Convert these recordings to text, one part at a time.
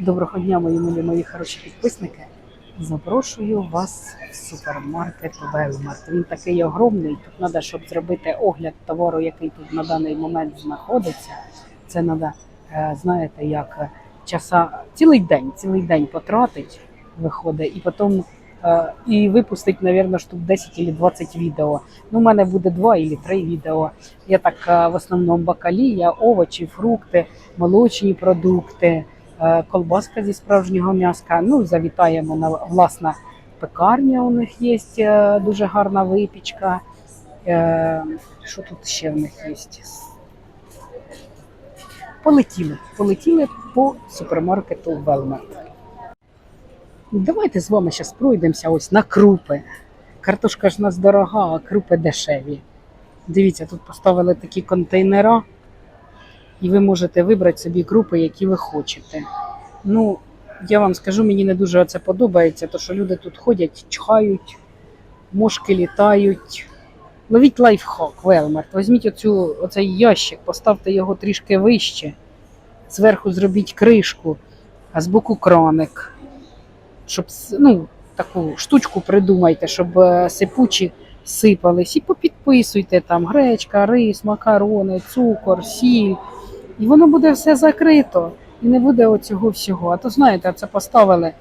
Доброго дня, мої милі, мої хороші підписники. Запрошую вас в супермаркет Велмарт. Він такий огромний. Тут треба, щоб зробити огляд товару, який тут на даний момент знаходиться. Це треба, знаєте, як часа цілий день, цілий день потратить, виходить, і потім е, і випустить, мабуть, штук 10 чи 20 відео. Ну, у мене буде 2 або 3 відео. Я так е, в основному бакалія, овочі, фрукти, молочні продукти колбаска зі справжнього м'яска. Ну, завітаємо на власна пекарня. У них є е, дуже гарна випічка. Е, Що тут ще в них є? Полетіли. Полетіли по супермаркету Велмарт. Давайте з вами зараз пройдемося ось на крупи. Картошка ж у нас дорога, а крупи дешеві. Дивіться, тут поставили такі контейнера і ви можете вибрати собі крупи, які ви хочете. Ну, я вам скажу, мені не дуже це подобається, то що люди тут ходять, чхають, мошки літають. Ловіть лайфхак, Велмарт. Візьміть оцю, оцей ящик, поставте його трішки вище, зверху зробіть кришку, а збоку краник. Щоб ну, таку штучку придумайте, щоб е, сипучі сипались. І попідписуйте там гречка, рис, макарони, цукор, сіль. І воно буде все закрито. І не буде оцього всього. А то знаєте, це поставили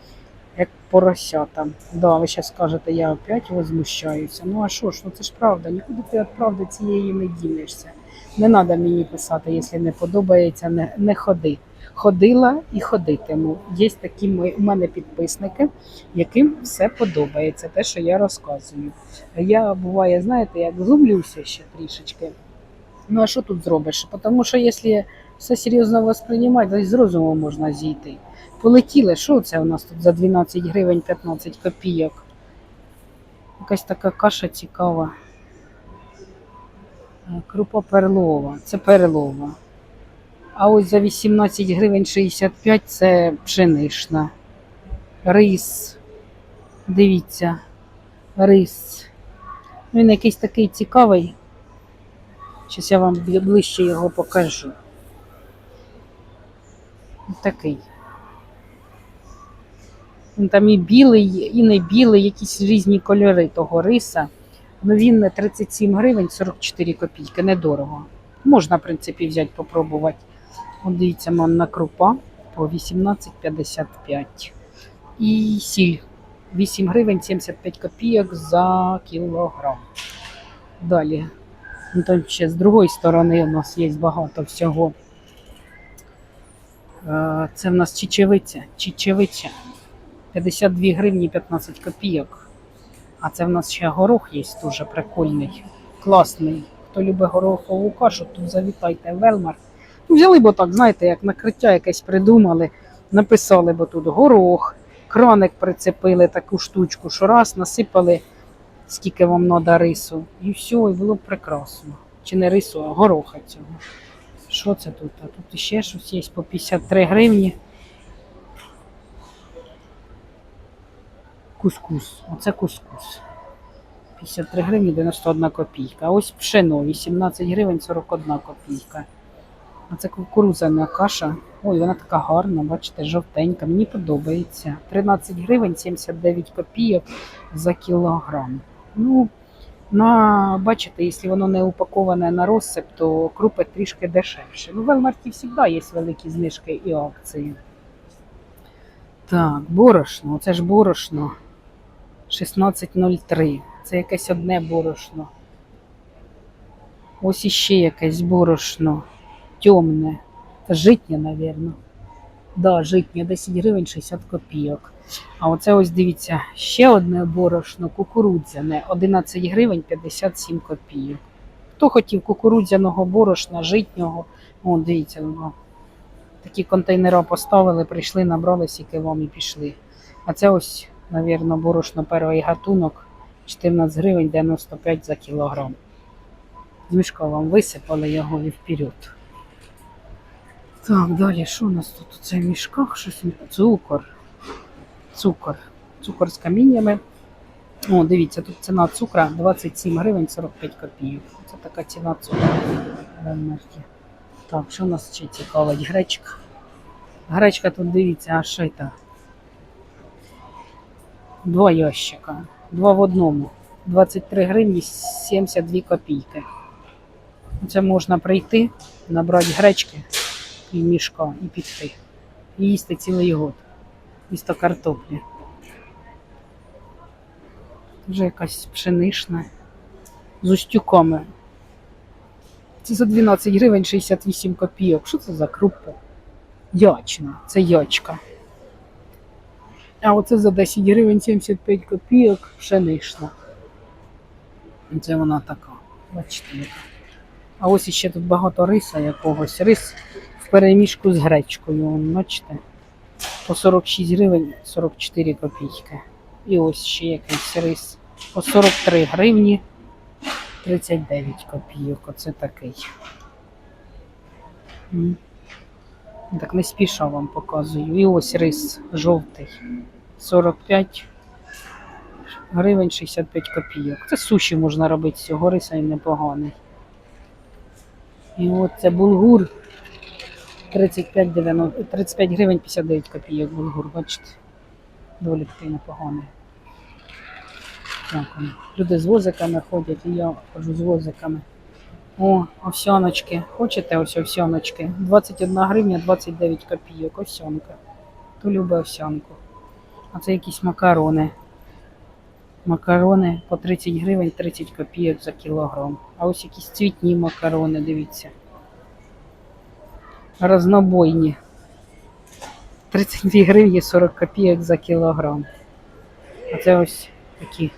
як поросята. Да, ви ще скажете, я опять возмущаюся. Ну а що ж, ну це ж правда, нікуди ти від правди цієї не дінешся. Не треба мені писати, якщо не подобається, не, не ходи. Ходила і ходитиму. Є такі мої, у мене підписники, яким все подобається, те, що я розказую. Я буває, знаєте, як зумлюся ще трішечки. Ну а що тут зробиш? Тому що якщо все серйозно восприймати, й з розуму можна зійти. Полетіли, що це у нас тут за 12 гривень 15 копійок? Якась така каша цікава. Е, Крупа перлова. Це перлова. А ось за 18 гривень 65 це пшенишна. Рис. Дивіться, рис. Він якийсь такий цікавий. Зараз я вам ближче його покажу. Такий. Там і білий, і не білий, якісь різні кольори того риса. Ну він 37 гривень 44 копійки, недорого. Можна, в принципі, взяти, попробувати. От дивіться, манна крупа по 18,55. І сіль 8 гривень 75 копійок за кілограм. Далі. Ну, там ще з другої сторони у нас є багато всього. Е, Це в нас чечевиця. Чечевиця. 52 гривні 15 копійок. А це в нас ще горох є дуже прикольний, класний. Хто любить горохову кашу, тут завітайте Велмар. Ну, взяли б так, знаєте, як накриття якесь придумали, написали б тут горох, краник прицепили таку штучку, що раз насипали, скільки вам треба рису. І все, і було б прекрасно. Чи не рису, а гороха цього. Що це тут? А тут ще щось є по 53 гривні. Кускус. Оце кускус. 53 гривні 91 копійка. Ось пшено 18 гривень 41 копійка. А це кукурудзяна каша. Ой, вона така гарна, бачите, жовтенька. Мені подобається. 13 гривень 79 копійок за кілограм. Ну, на, бачите, якщо воно не упаковане на розсип, то крупи трішки дешевше. Ну, в Велмарті завжди є великі знижки і акції. Так, борошно, це ж борошно 16,03. Це якесь одне борошно. Ось іще якесь борошно. Темне. Це житнє, мабуть. Да, житнє, 10 гривень 60 копійок. А оце ось дивіться, ще одне борошно, кукурудзяне, 11 гривень 57 копійок. Хто хотів кукурудзяного борошна, житнього, о, дивіться, воно. Такі контейнери поставили, прийшли, набрали скільки вам і пішли. А це ось, мабуть, борошно перший гатунок 14 гривень 95 за кілограм. З мішка вам висипали його і вперед. Так, далі, що у нас тут у цих мішках? Щось цукор. Цукор. Цукор з каміннями. О, дивіться, тут ціна цукра 27 гривень 45 копійок. Це така ціна цукру. Так, що у нас ще цікавить? Гречка. Гречка тут дивіться, аж шита. Два ящика. Два в одному. 23 гривні 72 копійки. Це можна прийти, набрати гречки і мішка і піти. І їсти цілий год. Місто картоплі. Вже якась пшенишна. З устюками. Це за 12 гривень 68 копійок. Що це за крупа? Ячна, це ячка. А оце за 10 гривень 75 копійок пшенишна. Це вона така. Бачите. А ось іще тут багато риса якогось. Рис в перемішку з гречкою. Бачите? По 46 гривень 44 копійки. І ось ще якийсь рис. По 43 гривні 39 копійок. Оце такий. Так не спіша вам показую. І ось рис жовтий. 45 гривень 65 копійок. Це суші можна робити з цього риса і непоганий. І от це булгур 35, 90, 35 гривень 59 копійок булгур, бачите. Доволі такий непоганий. Люди з возиками ходять, і я ходжу з возиками. О, овсяночки. Хочете ось овсяночки? 21 гривня 29 копійок. Овсянка. Хто любить овсянку. А це якісь макарони. Макарони по 30 гривень 30 копійок за кілограм. А ось якісь цвітні макарони, дивіться. Разнобойні. 32 гривні 40 копійок за кілограм. А це ось такі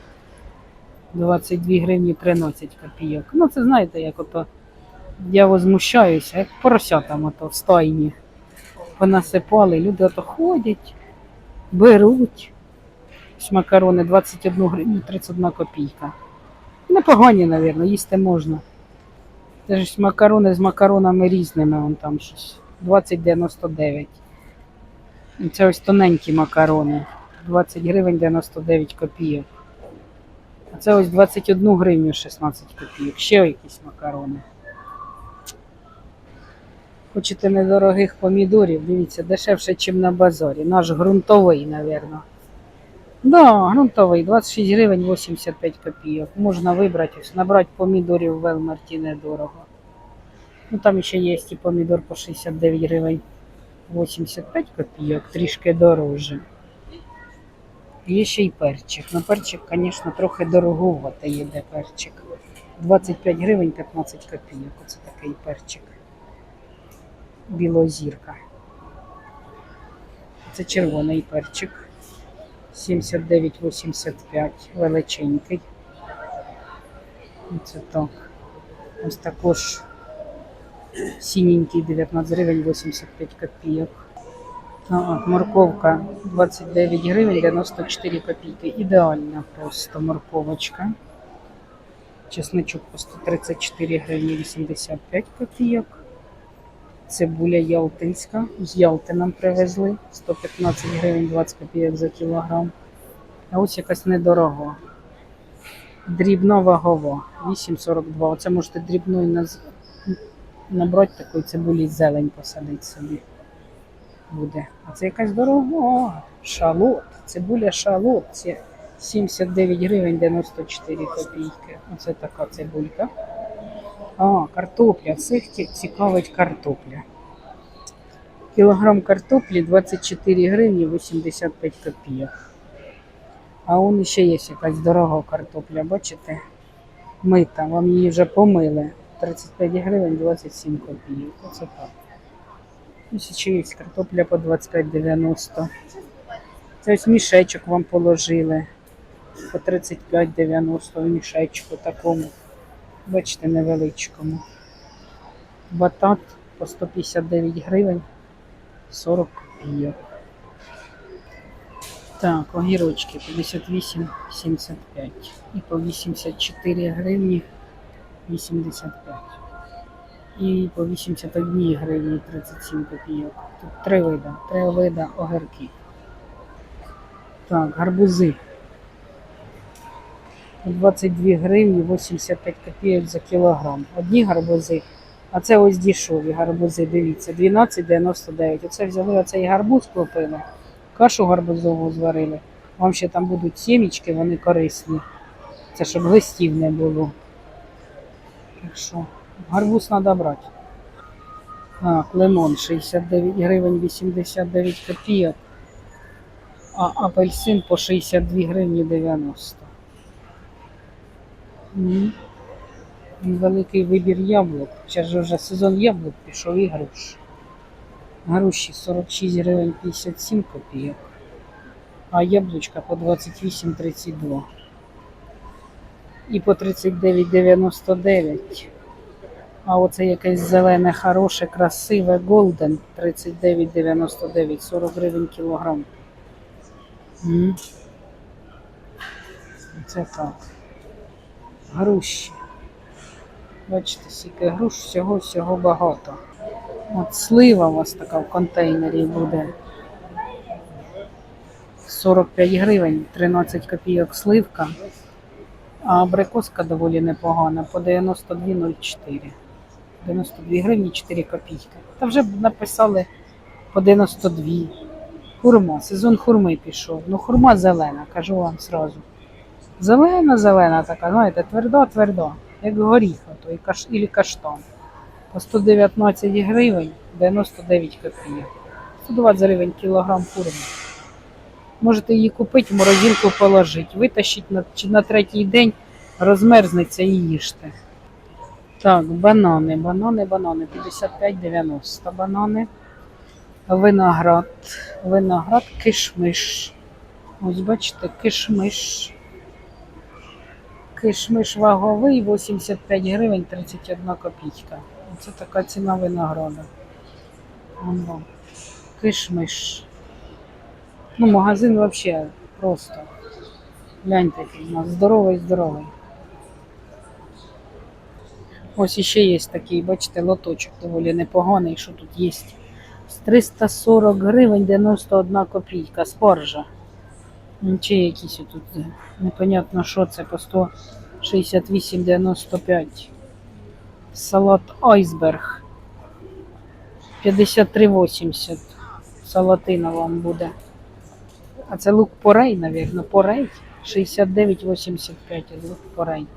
22 гривні 13 копійок. Ну, це знаєте, як ото я возмущаюся, як поросятам ото в стайні. Понасипали, люди ото ходять, беруть. Ось макарони 21 гривню 31 копійка. Непогані, мабуть, їсти можна. Це ж макарони з макаронами різними, вон там щось. 20,99. І Це ось тоненькі макарони. 20 гривень 99 копійок. А це ось 21 гривню 16 копійок. Ще якісь макарони. Хочете недорогих помідорів? Дивіться, дешевше, ніж на базарі. Наш ґрунтовий, мабуть. Да, ґрунтовий, 26 гривень 85 копійок. Можна вибрати, набрати помідорів Велмарті недорого. Ну там ще є і помідор по 69 гривень 85 копійок, трішки дорожче. Є ще й перчик. Ну перчик, звісно, трохи дороговато їде перчик. 25 гривень 15 копійок. Оце такий перчик. Білозірка. Це червоний перчик. 79,85 величенький. Це так. Ось також синенький 19 гривень 85 копійок. Так, морковка 29 гривень 94 копійки. Ідеальна просто морковочка. Чесничок по 134 гривні 85 копійок. Цибуля ялтинська. З Ялти нам привезли. 115 гривень 20 копійок за кілограм. А ось якась недорога. Дрібна вагова. 8,42. Оце можете дрібною набрати такої цибулі зелень посадити собі. Буде. А це якась дорога. Шалот. Цибуля шалот. Це 79 гривень 94 копійки. Оце така цибулька. А, картопля. Всіх цікавить картопля. Кілограм картоплі 24 гривні 85 копійок. А он ще є якась дорога картопля, бачите? Мита, вам її вже помили. 35 гривень 27 копійок. Оце так. Ось ще є картопля по 25,90. Це ось мішечок вам положили. По 35,90 в мішечку такому. Бачите, невеличкому. Батат по 159 гривень 40 копійок. Так, огірочки 58,75 і по 84 гривні 85. І по 81 гривні 37 копійок. Тут три вида, три вида огірки. Так, гарбузи. По 22 гривні 85 копійок за кілограм. Одні гарбузи А це ось дішові гарбузи, дивіться, 12,99. Оце взяли оцей гарбуз купили, кашу гарбузову зварили. Вам ще там будуть сімічки, вони корисні. Це щоб листів не було. Так що, гарбуз треба брати. Так, лимон 69 гривень 89 копійок, а апельсин по 62 гривні 90. Великий вибір яблук. Зараз же вже сезон яблук пішов і груш. Груші 46 гривень 57 копійок, а яблучка по 28,32. І по 39,99. А оце якесь зелене, хороше, красиве Голден 39,99, 40 гривень кілограм. Це так. Груші. Бачите, скільки груш, всього всього багато. От слива у вас така в контейнері буде. 45 гривень, 13 копійок сливка. А абрикоска доволі непогана, по 92,04. 92 гривні 4 копійки. Та вже написали по 92. Хурма, сезон хурми пішов. Ну, хурма зелена, кажу вам сразу. Зелена, зелена така, знаєте, тверда, як горіх, ото, і каш, і каштан. По 119 гривень 99 копійок. 120 гривень кілограм хурми. Можете її купити, в морозилку положити, витащити на, на третій день, розмерзнеться і їжте. Так, банани, банани, банани. 55,90 банани. Виноград. Виноград, кишмиш. Ось бачите, кишмиш. Кишмиш ваговий 85 гривень 31 копійка. Це така ціна винограда. Вон. Кишмиш. Ну, магазин взагалі просто. Гляньте, у нас здоровий, здоровий. Ось іще є такий, бачите, лоточок доволі непоганий, що тут є. З 340 гривень 91 копійка, спаржа. Чи якісь тут е, непонятно, що це по 168,95. Салат айсберг 53,80. Салатина вам буде. А це лук порей, навірно, порей. 69,85 лук порей.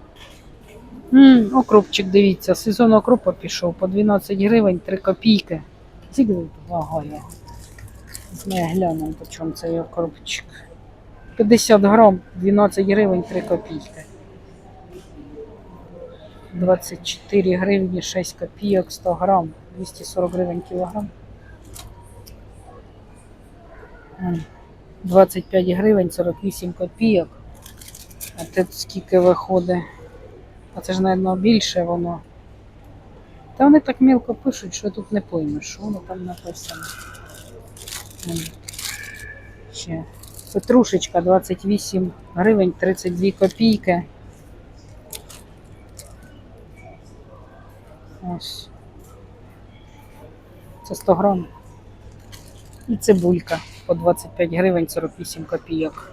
М, окропчик, дивіться, сезон окропа пішов по 12 гривень 3 копійки. Скільки тут вагає? Ми глянемо, по чому цей окропчик. 50 грам, 12 гривень 3 копійки. 24 гривні 6 копійок 100 грам, 240 гривень кілограм. 25 гривень 48 копійок. А тут скільки виходить? А це ж, мабуть, більше воно. Та вони так мілко пишуть, що тут не поймеш, що воно там написано. Ще. Петрушечка 28 гривень 32 копійки. Ось. Це 100 грам. І цибулька по 25 гривень 48 копійок.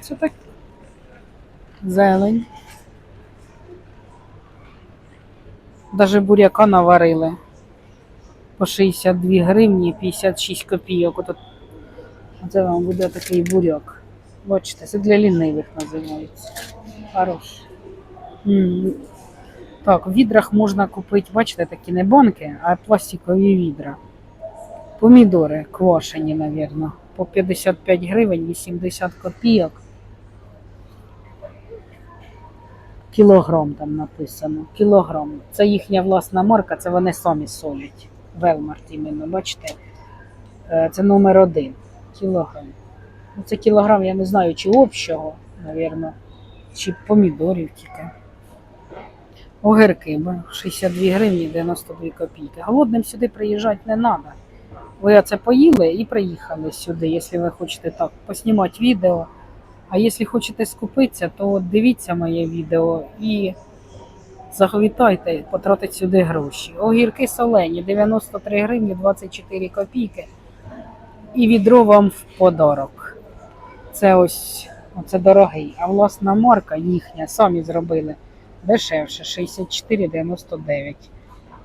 Це так. Зелень. Даже буряка наварили. По 62 гривні 56 копійок. Ото Оце вам буде такий буряк. Бачите, це для лінивих називається. Хорош. М. Так, в відрах можна купити, бачите, такі не банки, а пластикові відра. Помідори квашені, мабуть, по 55 гривень 80 копійок. Кілограм там написано. Кілограм. Це їхня власна марка, це вони самі солять. Велмарт іменно, бачите? Е, Це номер один. Кілограм. Ну, це кілограм, я не знаю, чи общого, мабуть, чи помідорів тільки. Огірки, 62 гривні 92 копійки. Голодним сюди приїжджати не треба. Ви оце поїли і приїхали сюди, якщо ви хочете так поснімати відео. А якщо хочете скупитися, то дивіться моє відео і завітайте, потратить сюди гроші. Огірки солені 93 гривні 24 копійки. І відро вам в подарок. Це ось оце дорогий. А власна марка їхня, самі зробили. Дешевше 64,99.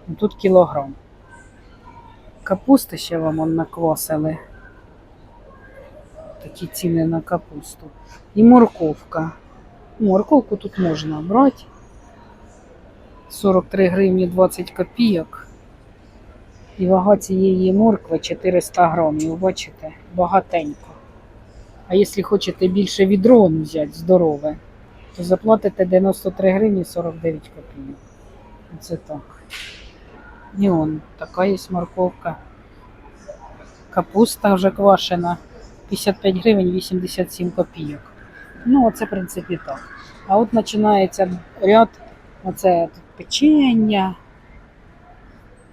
Ну, Тут кілограм. Капусти ще вам он наквасили. Такі ціни на капусту. І морковка. Морковку тут можна брати. 43 гривні 20 копійок. І вага цієї моркви 400 грамів. Бачите, багатенько. А якщо хочете більше відро взяти, здорове, то заплатите 93 гривні 49 копійок. Це так. І он, така є морковка. Капуста вже квашена. 55 гривень 87 копійок. Ну, оце, в принципі, так. А от починається ряд, оце печення,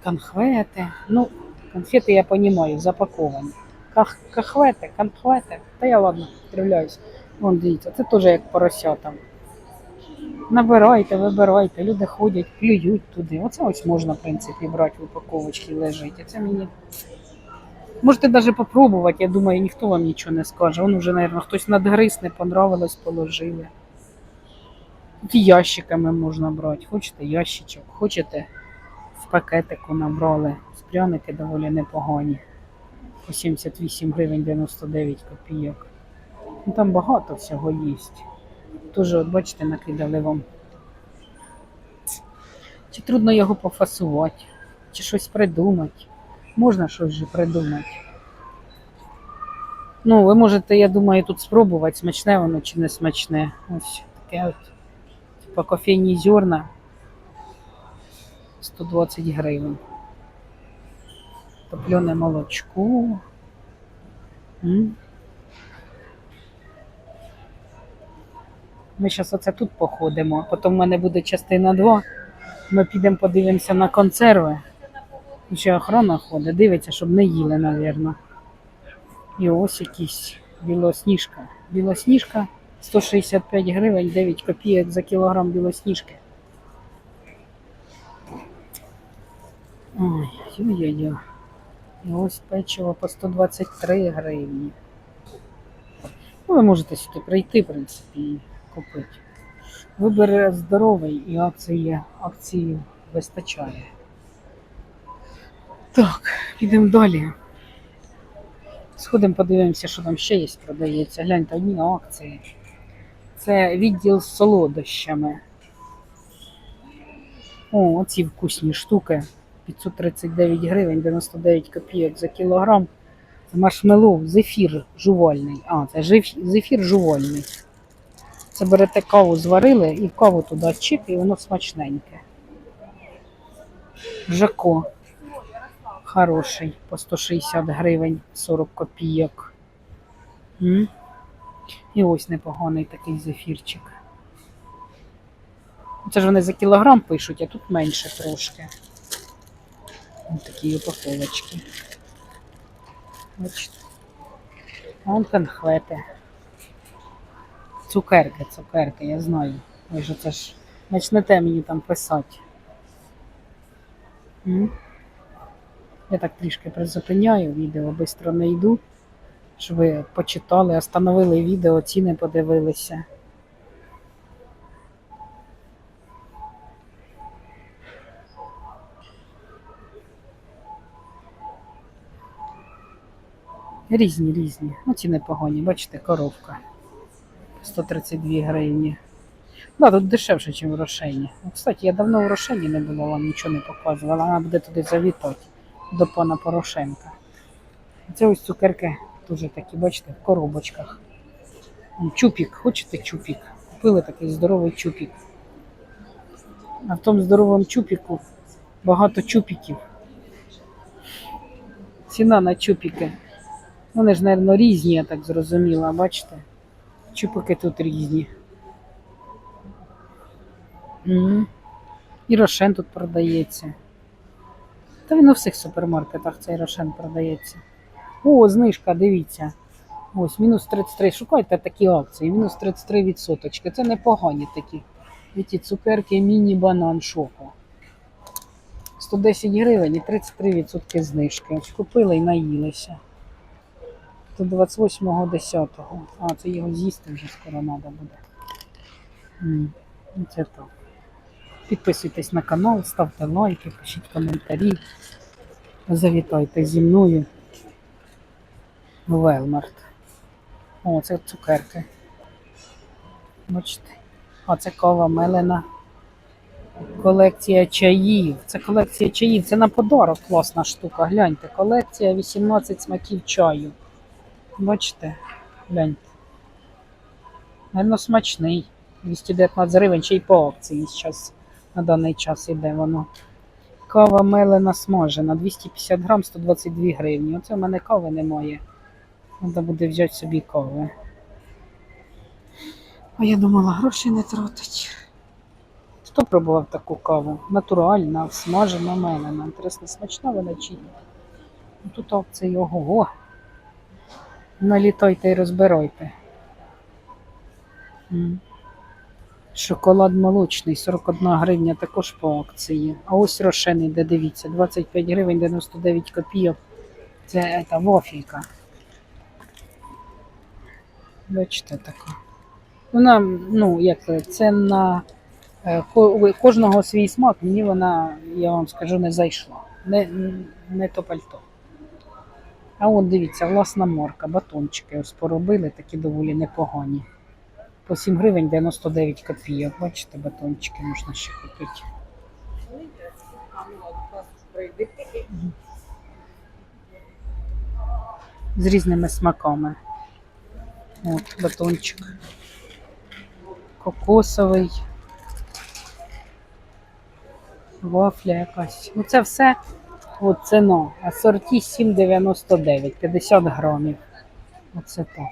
конхвети. Ну, конфети я розумію, запаковані. Ках, кахвети, конхвети. Та я ладно, стріляюсь. Вон дивіться, це теж як поросята. Набирайте, вибирайте, люди ходять, плюють туди. Оце ось можна, в принципі, брати в упаковочці лежить. Це мені. Можете навіть попробувати, я думаю, ніхто вам нічого не скаже. Воно вже, мабуть, хтось надгриз, не понравилось, положили. Тут ящиками можна брати. Хочете ящичок, хочете в пакетику набрали. З пряники доволі непогані. По 78 гривень 99 копійок. Ну, там багато всього є. Тоже, от бачите, накидали вам. Чи трудно його пофасувати, чи щось придумати. Можна щось же придумати. Ну, ви можете, я думаю, тут спробувати, смачне воно чи не смачне. Ось таке от. Типа кофейні зерна 120 гривень. Топлене молочко. Ми зараз оце тут походимо, потім в мене буде частина 2. Ми підемо подивимося на консерви. Ще охорона ходить, дивиться, щоб не їли, мабуть. І ось якийсь білосніжка. Білосніжка 165 гривень, 9 копійок за кілограм білосніжки. Ой, ой-ой-ой. І ось печиво по 123 гривні. Ну, ви можете сюди прийти, в принципі, і купити. Вибір здоровий і акції, акції вистачає. Так, підемо далі. Сходимо, подивимося, що там ще є, продається. Гляньте, одні на акції. Це відділ з солодощами. О, оці вкусні штуки. 539 гривень, 99 копійок за кілограм. Маршмеллоу, зефір жувальний. А, це зефір жувальний. Це берете каву, зварили і каву туди чик, і воно смачненьке. Жако. Хороший, по 160 гривень 40 копійок. М? І ось непоганий такий зефірчик. Це ж вони за кілограм пишуть, а тут менше трошки. Ось такі упаковочки. Бачите. Вон конхвети. Цукерки, цукерки, я знаю. Ви ж це ж почнете мені там писати. М? Я так трішки призупиняю відео, швидко не йду, щоб ви почитали, остановили відео, ціни подивилися. Різні, різні. Ну, ціни погані, бачите, коровка. 132 гривні. Да, тут дешевше, ніж в Рошені. Ну, Кстати, я давно в Рошені не була, вам нічого не показувала. Вона буде туди завітати до пана Порошенка. Це ось цукерки теж такі, бачите, в коробочках. Чупік, хочете чупік? Купили такий здоровий чупік. А в тому здоровому чупіку багато чупіків. Ціна на чупіки. Вони ж, мабуть, різні, я так зрозуміла, бачите? Чупики тут різні. М. І рошен тут продається. Та він у всіх супермаркетах цей рошен продається. О, знижка, дивіться. Ось, мінус 33. Шукайте такі акції, мінус 33 відсоточки. Це непогані такі. Ці цукерки міні-банан шоко. 110 гривень і 33% знижки. Ось купили і наїлися. До 28.10. А, це його з'їсти вже скоро треба буде. Ну Це так. Підписуйтесь на канал, ставте лайки, пишіть коментарі. Завітайте зі мною в Велмарт. О, це цукерки. Бачите. А це кава мелена. Колекція чаїв. Це колекція чаїв. Це на подарок класна штука. Гляньте. Колекція 18 смаків чаю. Бачите? Гляньте. Наверно, смачний. 219 гривень, ще й по акції зараз на даний час іде воно. Кава мелена смажена, 250 грам, 122 гривні. Оце в мене кави немає. Треба буде взяти собі кави. А я думала, гроші не тратить. Хто пробував таку каву? Натуральна, смажена мелена. Інтересно, смачна вона чи ні? Тут акції ого. Налітайте і розбирайте. Шоколад молочний, 41 гривня також по акції. А ось рошений, де дивіться, 25 гривень 99 копійок. Це ета, вафелька. Бачите така. Вона, ну, як це, це на е, кожного свій смак. Мені вона, я вам скажу, не зайшла. Не, не то пальто. А от дивіться, власна морка, батончики ось поробили, такі доволі непогані. По 7 гривень 99 копійок. Бачите, батончики можна ще купити. З різними смаками. От батончик. Кокосовий. Вафля якась. Ну це все от ціна. Асорті 7,99, 50 грамів. Оце так.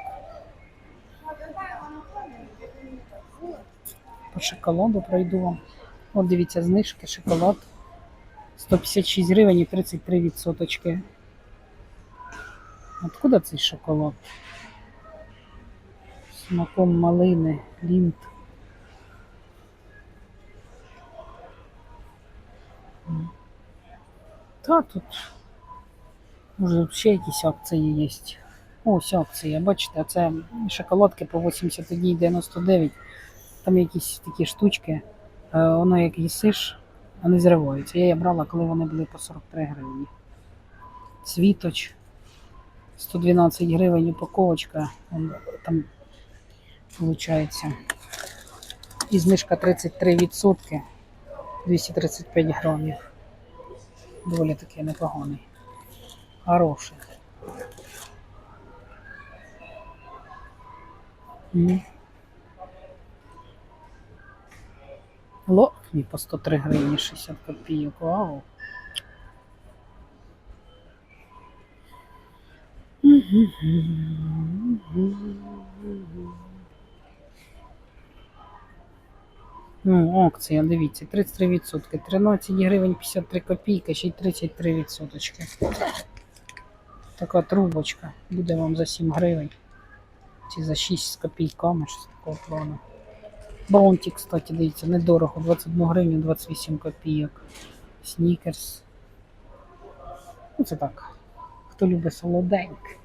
По шоколаду пройду вам. От дивіться, знижки, шоколад. 156 гривень і 33 відсоточки. Откуда цей шоколад? Смаком малини, лінт. Та тут може ще якісь акції є. Ось акція, бачите, це шоколадки по 81,99. Там якісь такі штучки, е, воно як їсиш, вони зриваються. Я її брала, коли вони були по 43 гривні. Світоч 112 гривень упаковочка. Там виходить. І знижка 33%, 235 грамів. Доволі таки непоганий. Хороший. М. Локні по 103 гривні 60 копійок. Вау. Ну, акція, дивіться, 33%, 13 гривень 53 копійки, ще й 33 відсоточки. Така трубочка. Буде вам за 7 гривень. Чи за 6 з копійками, щось такого плану. Баунті, кстати, дивіться, недорого, 21 гривню 28 копійок. Снікерс. Ну, це так. Хто любить солоденьке.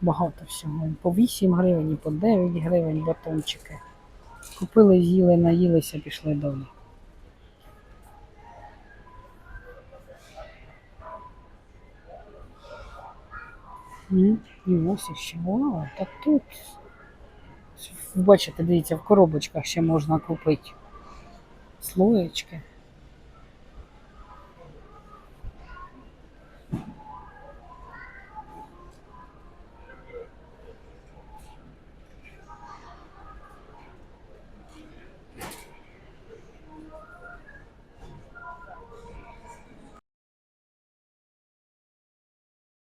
Багато всього. По 8 гривень, по 9 гривень батончики. Купили, з'їли, наїлися, пішли додому. І ось ще. Вау, та тут. Бачите, дивіться, в коробочках ще можна купити слоєчки.